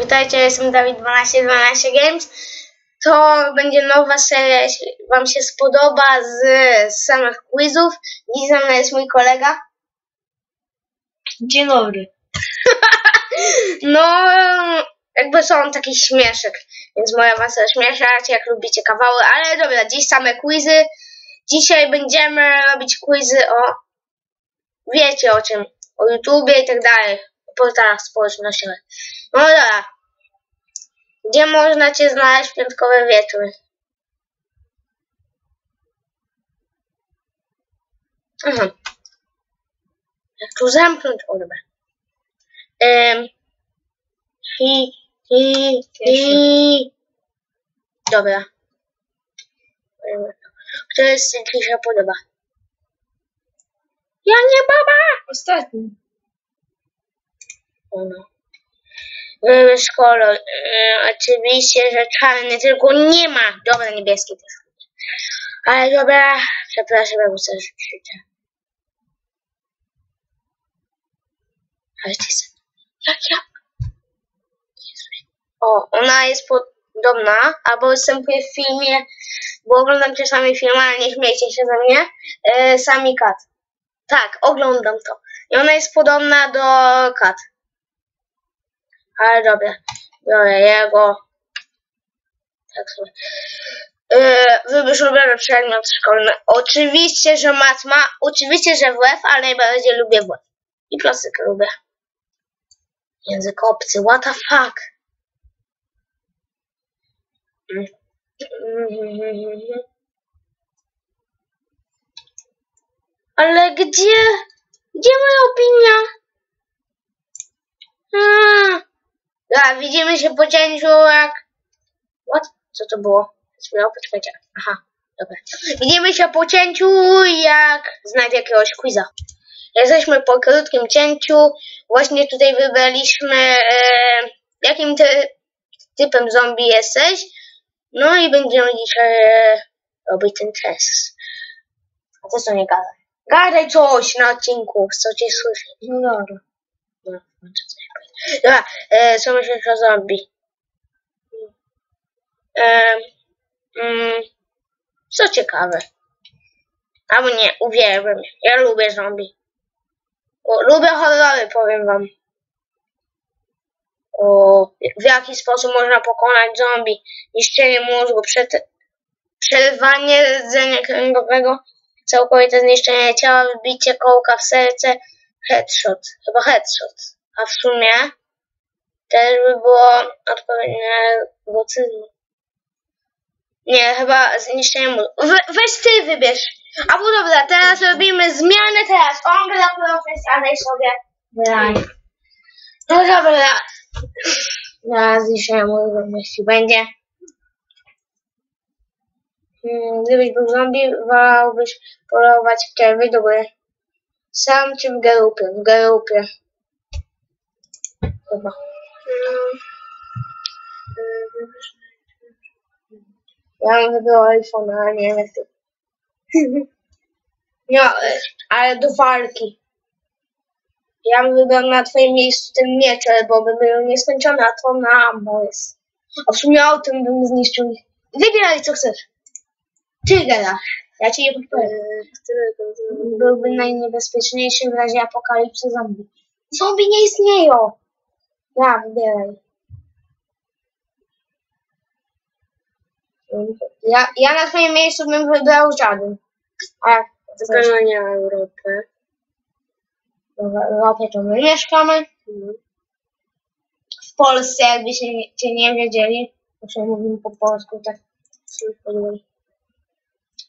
Witajcie, jestem Dawid1212 Games. To będzie nowa seria, jeśli Wam się spodoba z, z samych quizów. Dziś ze mną jest mój kolega. Dzień dobry. No, jakby są taki śmieszek, więc moja was śmieszać, jak lubicie kawały, ale dobra, dziś same quizy. Dzisiaj będziemy robić quizy o, wiecie o czym, o YouTubie i tak dalej, o portalach społecznościowych. No dobra, gdzie można Cię znaleźć w piątkowe wieczory? Aha. Jak tu zamknąć? O, dobra. Em, hi, hi, hi. Dobra. Który z tych się podoba? Ja nie baba! Ostatni. O no. Wybierz kolor. E, oczywiście, że czarny, tylko nie ma. Dobra, niebieski też. Ale dobra, przepraszam, jak chcę życzę. Ale ty. Jak ja... O, ona jest podobna, albo występuje w filmie, bo oglądam czasami filmy, ale nie śmiejcie się ze mnie, e, Sami Kat. Tak, oglądam to. I ona jest podobna do Kat. Ale dobra, biorę jego. Tak sobie. Yy, wybierz ulubiony przedmiot szkolny. Oczywiście, że matma, oczywiście, że WF, ale najbardziej lubię WF. I klasykę lubię. Język obcy, what the fuck? Ale gdzie? Gdzie moja opinia? Hmm. A, widzimy się po cięciu jak... What? Co to było? Chwilę, poczekajcie. Aha, dobra. Widzimy się po cięciu jak znajdę jakiegoś quiza. Jesteśmy po krótkim cięciu. Właśnie tutaj wybraliśmy e, jakim ty, typem zombie jesteś. No i będziemy dzisiaj e, robić ten test. A co to nie gadaj? Gadaj coś na odcinku, co cię słyszy. No dobra. No, coś. Dobra, e, co myślisz o zombie? E, mm, co ciekawe. Albo nie, uwielbiam. Ja lubię zombie. O, lubię horrory, powiem wam. O, w jaki sposób można pokonać zombie? Niszczenie mózgu, przed, przerwanie rdzenia kręgowego, całkowite zniszczenie ciała, wbicie kołka w serce, headshot. Chyba headshot. A w sumie też by było odpowiednie decyzji. Nie, chyba zniszczenie mózgu. We, weź ty wybierz. A bo dobra, teraz robimy zmianę teraz. On gra profesjonalnej sobie. Graj. No dobra. Zaraz zniszczenie mózgu, jeśli będzie. Hmm, Gdybyś był zombie, wolałbyś polować w czerwy do góry. Sam czy w garupie? W garupie. Chyba. Ja bym wybrał iPhone, ale nie ty. No, e, ale do walki. Ja bym wybrał na twoim miejscu ten miecz, bo by był nieskończony, a to na jest. A w sumie autem bym zniszczył. Wybieraj co chcesz. Ty gadasz. Ja ci nie podpowiem. Byłby najniebezpieczniejszy w razie apokalipsy zombie. Zombie nie istnieją. Ja, wybieraj. Ja, ja na twoim miejscu bym wybrał żaden. A jak Europę. w Europie to my mieszkamy. W Polsce, jakbyście nie, nie wiedzieli, to mówimy po polsku, tak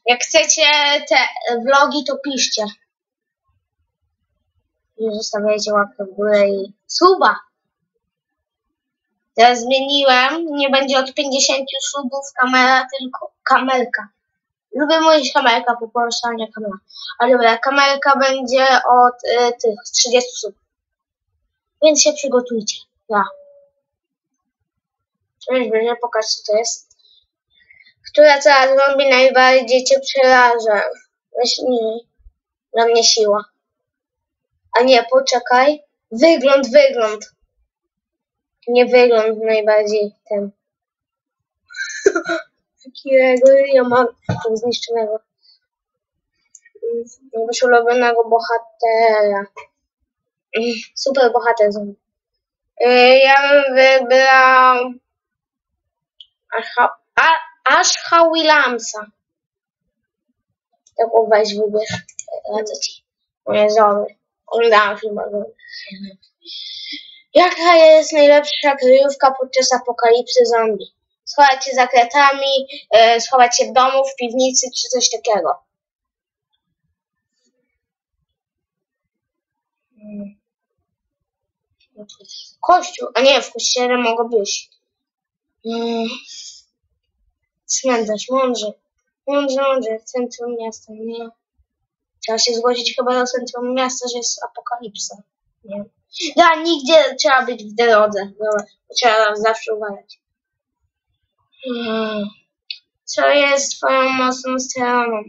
Jak chcecie te vlogi, to piszcie. I zostawiajcie łapkę w górę i suba. Teraz zmieniłem, nie będzie od 50 subów kamera, tylko kamerka. Lubię mówić kamerka po polsku, a nie kamera. Ale dobra, kamerka będzie od y, tych 30 subów. Więc się przygotujcie. Ja. Cześć, będzie pokaż co to jest. Która cała zombie najbardziej cię przeraża? Niżej. Dla mnie siła. A nie, poczekaj. Wygląd, wygląd. Nie wygląd najbardziej ten. Jakiego ja mam zniszczonego. Jakbyś ulubionego bohatera. Super bohater. Y, Ja bym wybrał Ashha Williamsa. Taką weź wybierz. Radzę ci. Moje zombie. Oglądałam film. Jaka jest najlepsza kryjówka podczas apokalipsy zombie? Schować się za kratami, e, schować się w domu, w piwnicy czy coś takiego. Mm. Kościół, a nie, w kościele mogę być. Mm. Cmentarz, mądrze. Mądrze, mądrze, centrum miasta, nie. Trzeba się zgłosić chyba do centrum miasta, że jest apokalipsa. Nie. Ja, nigdzie trzeba być w drodze. Dobra, trzeba zawsze uważać. Hmm. Co jest twoją mocną stroną?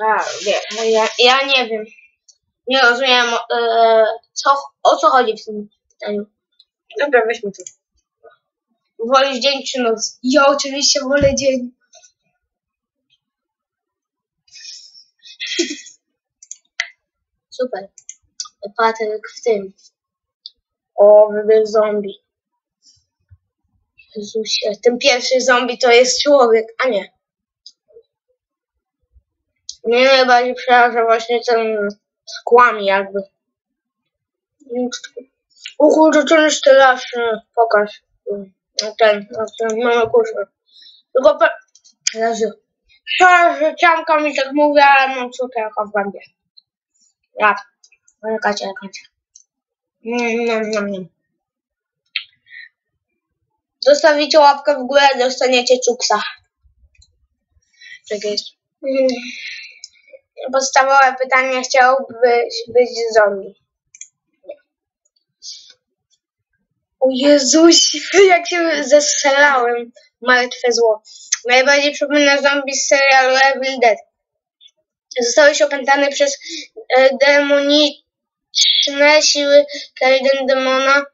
Ja, wie, ja, ja nie wiem. Nie rozumiem, e, co, o co chodzi w tym pytaniu. Dobra, weźmy to. Wolisz dzień czy noc? Ja oczywiście wolę dzień. Super. Patryk w tym. O, wybierz zombie. Jezusie, ten pierwszy zombie to jest człowiek, a nie. Mnie najbardziej przeraża właśnie ten kłami jakby. Jest straszny. Pokaż. No ten, no ten, mamy kurczę. Tylko pe... Jezu. Szara życianka mi tak mówi, ale mam cukierka w gębie. Ja. Ale Kacia, Kacia. Nie, nie, nie, nie. Zostawicie łapkę w górę, dostaniecie cuksa. Jest. Mm. Podstawowe pytanie, chciałbyś być zombie? O Jezuś, jak się zestrzelałem. Martwe zło. Najbardziej przypomina zombie z serialu Evil Dead. Zostałeś opętany przez e, demoniczne siły Kaiden Demona.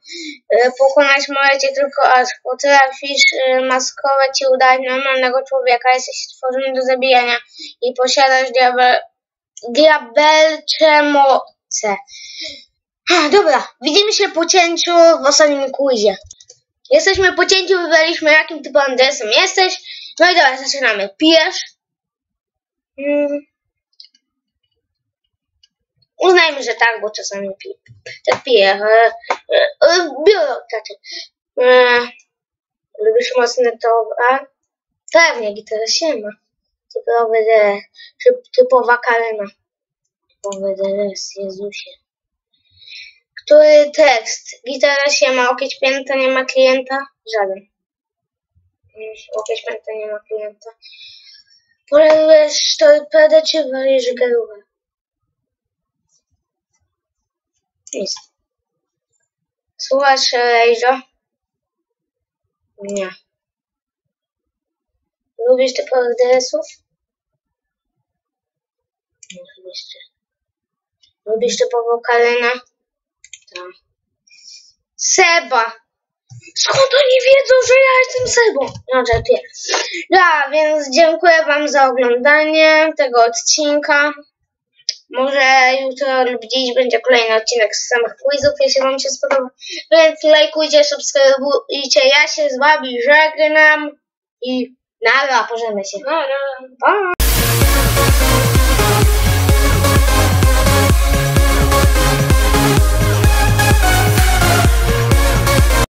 E, pokonać możecie tylko aż potrafisz e, maskować i udać normalnego człowieka. Jesteś stworzony do zabijania i posiadasz diabel, diabelcze moce. Ah, Dobra, widzimy się po cięciu w ostatnim quizie. Jesteśmy po cięciu, wybraliśmy jakim typem adresem jesteś. No i dobra, zaczynamy. Pijesz? Mm. Uznajmy, że tak, bo czasami piję. Tak piję. E, e, e, biuro, znaczy. E, lubisz mocny towar? Pewnie, gitara się ma. Typowy DRS. Typ, typowa kalena. Typowy DRS, Jezusie. Który tekst? Gitara się ma, łokieć pięta, nie ma klienta? Żaden. Łokieć pięta, nie ma klienta. Polejesz torpedę, czy walisz garówę? Nic. Słuchasz Rejzo? Nie. Lubisz typowych DRS-ów? Nie. Lubisz typową Kalena? Tak. Seba! Skąd oni wiedzą, że ja jestem Sebą? No, żartuję. Ja, więc dziękuję wam za oglądanie tego odcinka. Może jutro lub dziś będzie kolejny odcinek z samych quizów, jeśli wam się spodoba. Więc lajkujcie, subskrybujcie. Ja się z wami żegnam i nara, pożegnaj się. Pa!